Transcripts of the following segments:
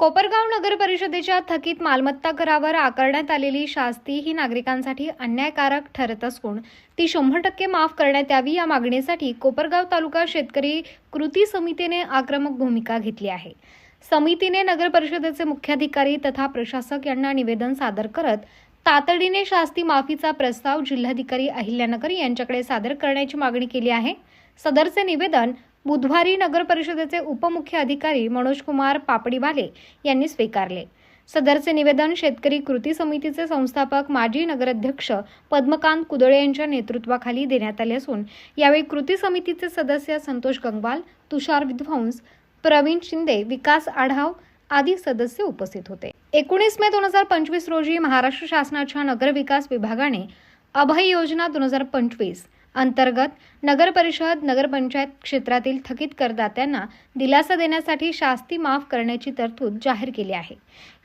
कोपरगाव नगर परिषदेच्या थकीत मालमत्ता करावर आकारण्यात आलेली शास्ती ही नागरिकांसाठी अन्यायकारक ठरत असून ती शंभर टक्के माफ करण्यात यावी या मागणीसाठी कोपरगाव तालुका शेतकरी कृती समितीने आक्रमक भूमिका घेतली आहे. समितीने नगर परिषदेचे मुख्याधिकारी तथा प्रशासक यांना निवेदन सादर करत तातडीने शास्ती माफीचा प्रस्ताव जिल्हाधिकारी अहिल्यानगर यांच्याकडे सादर करण्याची मागणी केली आहे. सदरचे निवेदन बुधवारी नगर परिषदेचे उपमुख्य अधिकारी मनोज कुमार पापडीवाले यांनी स्वीकारले. सदरचे निवेदन शेतकरी कृती समितीचे संस्थापक माजी नगराध्यक्ष पद्मकांत कुदळे यांच्या नेतृत्वाखाली देण्यात आले असून यावेळी कृती समितीचे सदस्य संतोष गंगवाल तुषार विध्वंस प्रवीण शिंदे विकास आढाव आदी सदस्य उपस्थित होते. एकोणीस मे दोन हजार पंचवीस रोजी महाराष्ट्र शासनाच्या नगर विकास विभागाने अभय योजना दोन हजार पंचवीस अंतर्गत नगरपरिषद नगरपंचायत क्षेत्रातील थकीत करदात्यांना दिलासा देण्यासाठी शास्ती माफ करण्याची तरतूद जाहीर केली आहे.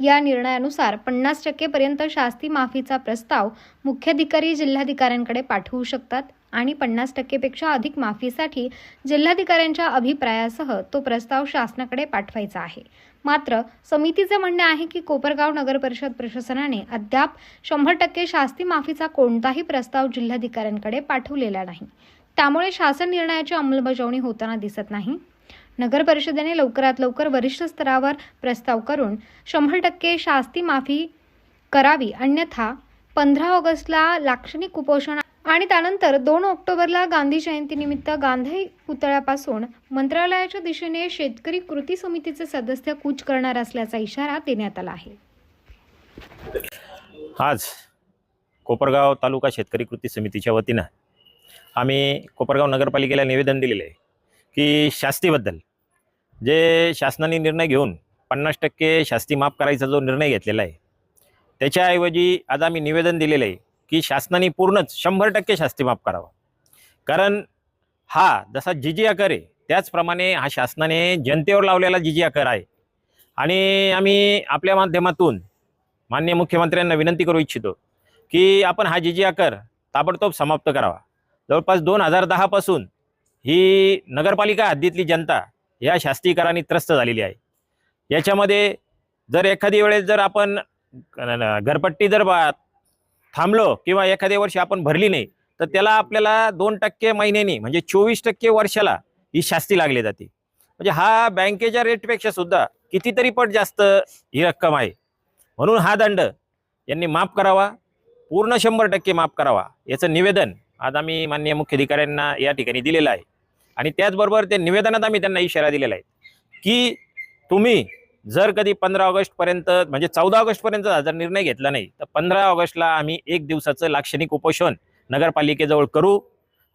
या निर्णयानुसार पन्नास टक्केपर्यंत शास्ती माफीचा प्रस्ताव मुख्याधिकारी जिल्हाधिकाऱ्यांकडे पाठवू शकतात. आणि पन्नास टक्केपेक्षा अधिक माफीसाठी जिल्हाधिकाऱ्यांच्या अभिप्रायासह तो प्रस्ताव शासनाकडे पाठवायचा आहे. मात्र समितीचे म्हणणे आहे की कोपरगाव नगर परिषद प्रशासनाने अद्याप शंभर टक्के शास्ती माफीचा कोणताही प्रस्ताव जिल्हाधिकाऱ्यांकडे पाठवलेला नाही. त्यामुळे शासन निर्णयाची अंमलबजावणी होताना दिसत नाही. नगर परिषदेने लवकरात लवकर वरिष्ठ स्तरावर प्रस्ताव करून शंभर टक्के शास्ती माफी करावी अन्यथा पंधरा ऑगस्टला लाक्षणिक कुपोषण आणि त्यानंतर दोन ऑक्टोबरला गांधी जयंतीनिमित्त गांधी पुतळ्यापासून मंत्रालयाच्या दिशेने शेतकरी कृती समितीचे सदस्य कूच करणार असल्याचा इशारा देण्यात आला आहे. आज कोपरगाव तालुका शेतकरी कृती समितीच्या वतीनं आम्ही कोपरगाव नगरपालिकेला निवेदन दिलेलं आहे की शास्तीबद्दल जे शासनाने निर्णय घेऊन पन्नास टक्के शास्ती माफ करायचा जो निर्णय घेतलेला आहे त्याच्याऐवजी आज आम्ही निवेदन दिलेलं आहे की शासनाने पूर्णच शंभर टक्के शास्ती माफ करावा. कारण हा जसा जिजिया कर आहे त्याचप्रमाणे हा शासनाने जनतेवर लावलेला जिजिया कर आहे. आणि आम्ही आपल्या माध्यमातून माननीय मुख्यमंत्र्यांना विनंती करू इच्छितो की आपण हा जिजिया कर ताबडतोब समाप्त करावा. जवळपास दोन हजार दहापासून ही नगरपालिका हद्दीतली जनता या शास्ती कराने त्रस्त झालेली आहे. याच्यामध्ये जर एखादी वेळेस जर आपण घरपट्टी जर बा थांबलो किंवा एखाद्या वर्षी आपण भरली नाही तर त्याला आपल्याला दोन टक्के महिन्यानी म्हणजे चोवीस टक्के वर्षाला ही शास्ती लागली जाते. म्हणजे हा बँकेच्या रेटपेक्षा सुद्धा कितीतरी पट जास्त ही रक्कम आहे. म्हणून हा दंड यांनी माफ करावा पूर्ण शंभर टक्के माफ करावा याचं निवेदन आज आम्ही माननीय मुख्याधिकाऱ्यांना या ठिकाणी दिलेलं आहे. आणि त्याचबरोबर त्या निवेदनात आम्ही त्यांना इशारा दिलेला आहे की तुम्ही जर कधी पंधरा ऑगस्टपर्यंत म्हणजे चौदा ऑगस्टपर्यंत जर निर्णय घेतला नाही तर पंधरा ऑगस्टला आम्ही एक दिवसाचं लाक्षणिक उपोषण नगरपालिकेजवळ करू.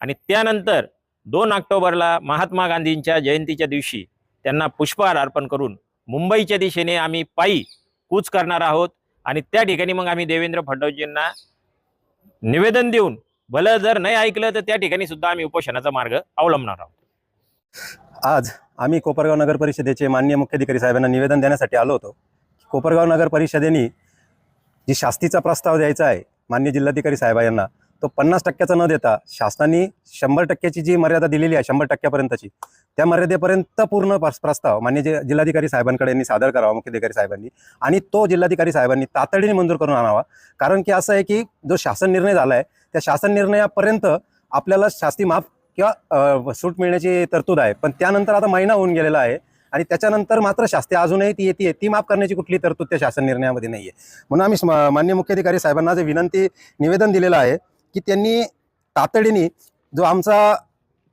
आणि त्यानंतर दोन ऑक्टोबरला महात्मा गांधींच्या जयंतीच्या दिवशी त्यांना पुष्पहार अर्पण करून मुंबईच्या दिशेने आम्ही पायी कूच करणार आहोत. आणि त्या ठिकाणी मग आम्ही देवेंद्र फडणवीसजींना निवेदन देऊन भलं जर नाही ऐकलं तर त्या ठिकाणी सुद्धा आम्ही उपोषणाचा मार्ग अवलंबणार आहोत. आज आम्ही कोपरगाव नगर परिषदेचे माननीय मुख्याधिकारी साहेबांना निवेदन देण्यासाठी आलो होतो. कोपरगाव नगर परिषदेने जी शास्तीचा प्रस्ताव द्यायचा आहे माननीय जिल्हाधिकारी साहेबा यांना तो पन्नास टक्क्याचा न देता शासनाने शंभर टक्क्याची जी मर्यादा दिलेली आहे शंभर टक्क्यापर्यंतची त्या मर्यादेपर्यंत पूर्ण प्रस्ताव मान्य जिल्हाधिकारी साहेबांकडे यांनी सादर करावा मुख्याधिकारी साहेबांनी. आणि तो जिल्हाधिकारी साहेबांनी तातडीने मंजूर करून आणावा. कारण की असं आहे की जो शासन निर्णय झाला आहे त्या शासन निर्णयापर्यंत आपल्याला शास्ती माफ किंवा सूट मिळण्याची तरतूद आहे. पण त्यानंतर आता महिना होऊन गेलेला आहे आणि त्याच्यानंतर मात्र शास्ती अजूनही ती येते ती माफ करण्याची कुठली तरतूद त्या शासन निर्णयामध्ये नाही आहे म्हणून आम्ही मान्य मुख्याधिकारी साहेबांना जे विनंती निवेदन दिलेलं आहे की त्यांनी तातडीने जो आमचा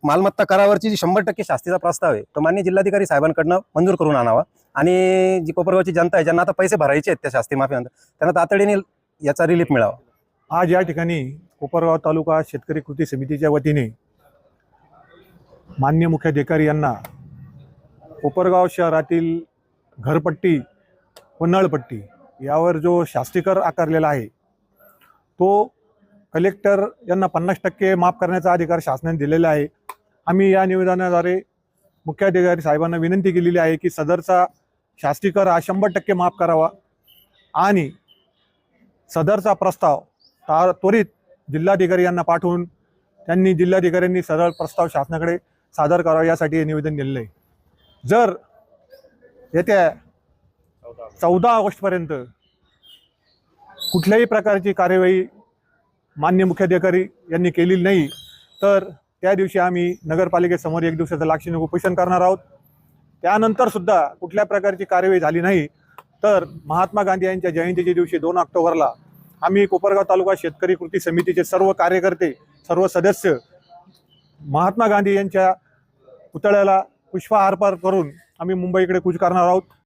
मालमत्ता करावरची जी शंभर टक्के शास्तीचा प्रस्ताव आहे तो मान्य जिल्हाधिकारी साहेबांकडनं मंजूर करून आणावा. आणि जी कोपरगावची जनता आहे ज्यांना आता पैसे भरायचे आहेत त्या शास्ती माफीनंतर त्यांना तातडीने याचा रिलीफ मिळावा. आज या ठिकाणी कोपरगाव तालुका शेतकरी कृती समितीच्या वतीने मान्य मुख्याधिकारी यांना कोपरगाव शहरातील घरपट्टी व नळपट्टी यावर जो शास्तीकर आकारलेला आहे तो कलेक्टर यांना पन्नास टक्के माफ करण्याचा अधिकार शासनाने दिलेला आहे. आम्ही या निवेदनाद्वारे मुख्याधिकारी साहेबांना विनंती केलेली आहे की सदरचा शास्तीकर हा शंभर टक्के माफ करावा आणि सदरचा प्रस्ताव ता त्वरित जिल्हाधिकारी यांना पाठवून त्यांनी जिल्हाधिकाऱ्यांनी सदर प्रस्ताव शासनाकडे सादर करावा यासाठी हे निवेदन दिलेलं आहे. जर येत्या चौदा ऑगस्टपर्यंत कुठल्याही प्रकारची कार्यवाही मान्य मुख्याधिकारी यांनी केलेली नाही तर त्या दिवशी आम्ही नगरपालिकेसमोर एक दिवसाचं लाक्षणिक उपोषण करणार आहोत. त्यानंतर सुद्धा कुठल्या प्रकारची कार्यवाही झाली नाही तर महात्मा गांधी यांच्या जयंतीच्या दिवशी दोन ऑक्टोबरला आम्ही कोपरगाव तालुका शेतकरी कृती समितीचे सर्व कार्यकर्ते सर्व सदस्य महात्मा गांधी यांच्या पुतळ्याला पुष्पहार करून आम्ही मुंबईकडे कूच करणार आहोत.